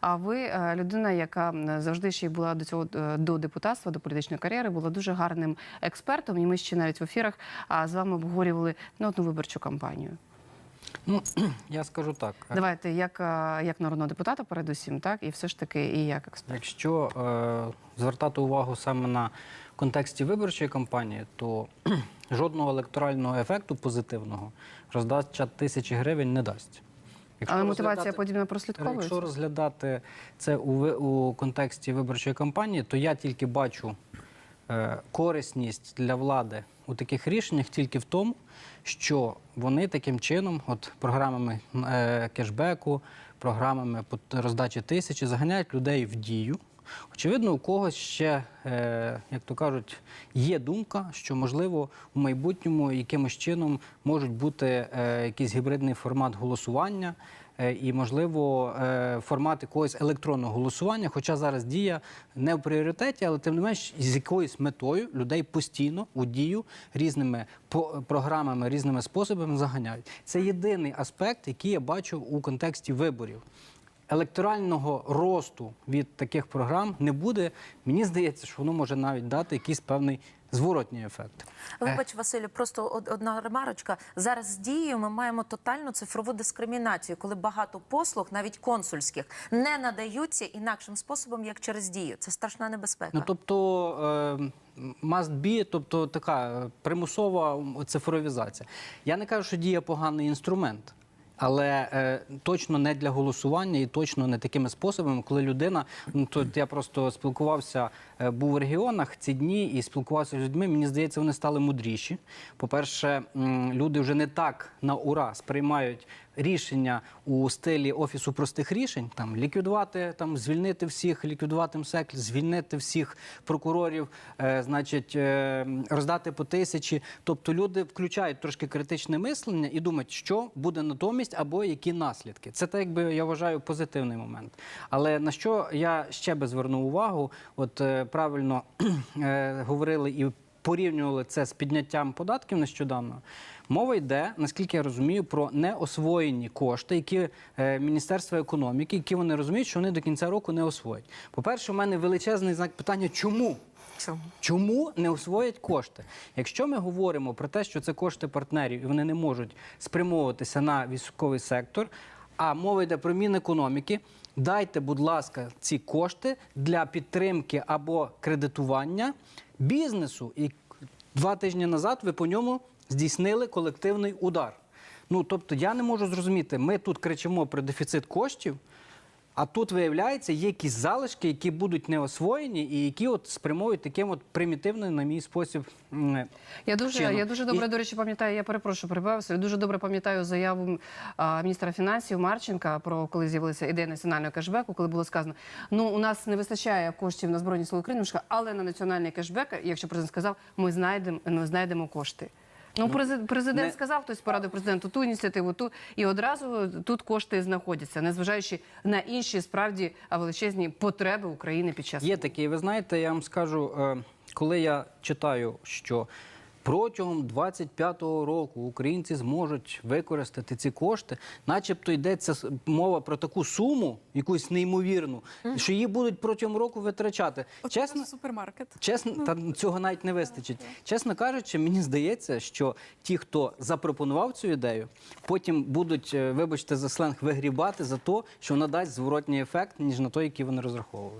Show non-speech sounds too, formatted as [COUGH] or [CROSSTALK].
А ви е, людина, яка завжди ще була до цього е, до депутатства, до політичної кар'єри, була дуже гарним експертом. І ми ще навіть в ефірах з вами обговорювали ну, одну виборчу кампанію. Ну, [CLEARS THROAT] я скажу так. Давайте як, е, як народного депутата, передусім, так і все ж таки і як експерт. Якщо е, звертати увагу саме на контексті виборчої кампанії, то [CLEARS THROAT] жодного електорального ефекту позитивного роздача тисячі гривень не дасть. Якщо Але мотивація подібна подібно прослідковується. Якщо розглядати це у, ви- у контексті виборчої кампанії, то я тільки бачу е, корисність для влади у таких рішеннях тільки в тому, що вони таким чином, от програмами е, кешбеку, програмами роздачі тисячі, заганяють людей в дію. Очевидно, у когось ще, е, як то кажуть, є думка, що можливо у майбутньому якимось чином можуть бути е, якийсь гібридний формат голосування. е, І, можливо, формат якогось електронного голосування, хоча зараз дія не в пріоритеті, але тим не менш з якоюсь метою людей постійно у дію різними програмами, різними способами заганяють. Це єдиний аспект, який я бачу у контексті виборів. Електорального росту від таких програм не буде. Мені здається, що воно може навіть дати якийсь певний зворотній ефект. Вибач, Василю, просто од- одна ремарочка. Зараз з дією ми маємо тотальну цифрову дискримінацію, коли багато послуг, навіть консульських, не надаються інакшим способом, як через дію. Це страшна небезпека. Ну тобто е, must be, тобто така е, примусова цифровізація. Я не кажу, що дія поганий інструмент. Але е, точно не для голосування і точно не такими способами, коли людина. Ну тут я просто спілкувався, е, був в регіонах ці дні і спілкувався з людьми. Мені здається, вони стали мудріші. По-перше, люди вже не так на ура сприймають рішення у стилі офісу простих рішень, там ліквідувати, там звільнити всіх, ліквідувати МСЕК, звільнити всіх прокурорів, е, значить, е, роздати по тисячі. Тобто люди включають трошки критичне мислення і думають, що буде натомість або які наслідки. Це так, якби я вважаю позитивний момент. Але на що я ще би звернув увагу, от е, правильно [CLEARS THROAT] е, говорили і порівнювали це з підняттям податків нещодавно. Мова йде, наскільки я розумію, про неосвоєні кошти, які е, Міністерство економіки, які вони розуміють, що вони до кінця року не освоять. По-перше, у мене величезний знак питання, чому? Чому? Чому не освоять кошти? Якщо ми говоримо про те, що це кошти партнерів і вони не можуть спрямовуватися на військовий сектор, а мова йде про Мінекономіки, дайте, будь ласка, ці кошти для підтримки або кредитування бізнесу. І два тижні назад ви по ньому здійснили колективний удар. Ну тобто я не можу зрозуміти, ми тут кричимо про дефіцит коштів. А тут виявляється, є якісь залишки, які будуть не освоєні, і які от спрямують таким от примітивним, на мій спосіб. Я дуже, чином. я дуже добре, І- до речі, пам'ятаю, я перепрошую, перебивався, я дуже добре пам'ятаю заяву а, міністра фінансів Марченка про коли з'явилася ідея національного кешбеку, коли було сказано, ну у нас не вистачає коштів на збройні сили України, але на національний кешбек, якщо президент сказав, ми знайдемо, ми знайдемо кошти. Ну, презид- президент не- сказав, хтось порадив президенту ту ініціативу, ту і одразу тут кошти знаходяться, незважаючи на інші справді величезні потреби України під час Є такі, ви знаєте, я вам скажу, е, коли я читаю, що протягом 25-го року українці зможуть використати ці кошти, начебто йдеться мова про таку суму, якусь неймовірну, що її будуть протягом року витрачати. Чесно, супермаркет. Чесно, та цього навіть не вистачить. Чесно кажучи, мені здається, що ті, хто запропонував цю ідею, потім будуть, е, вибачте, за сленг вигрібати за те, що вона дасть зворотній ефект, ніж на той, який вони розраховували.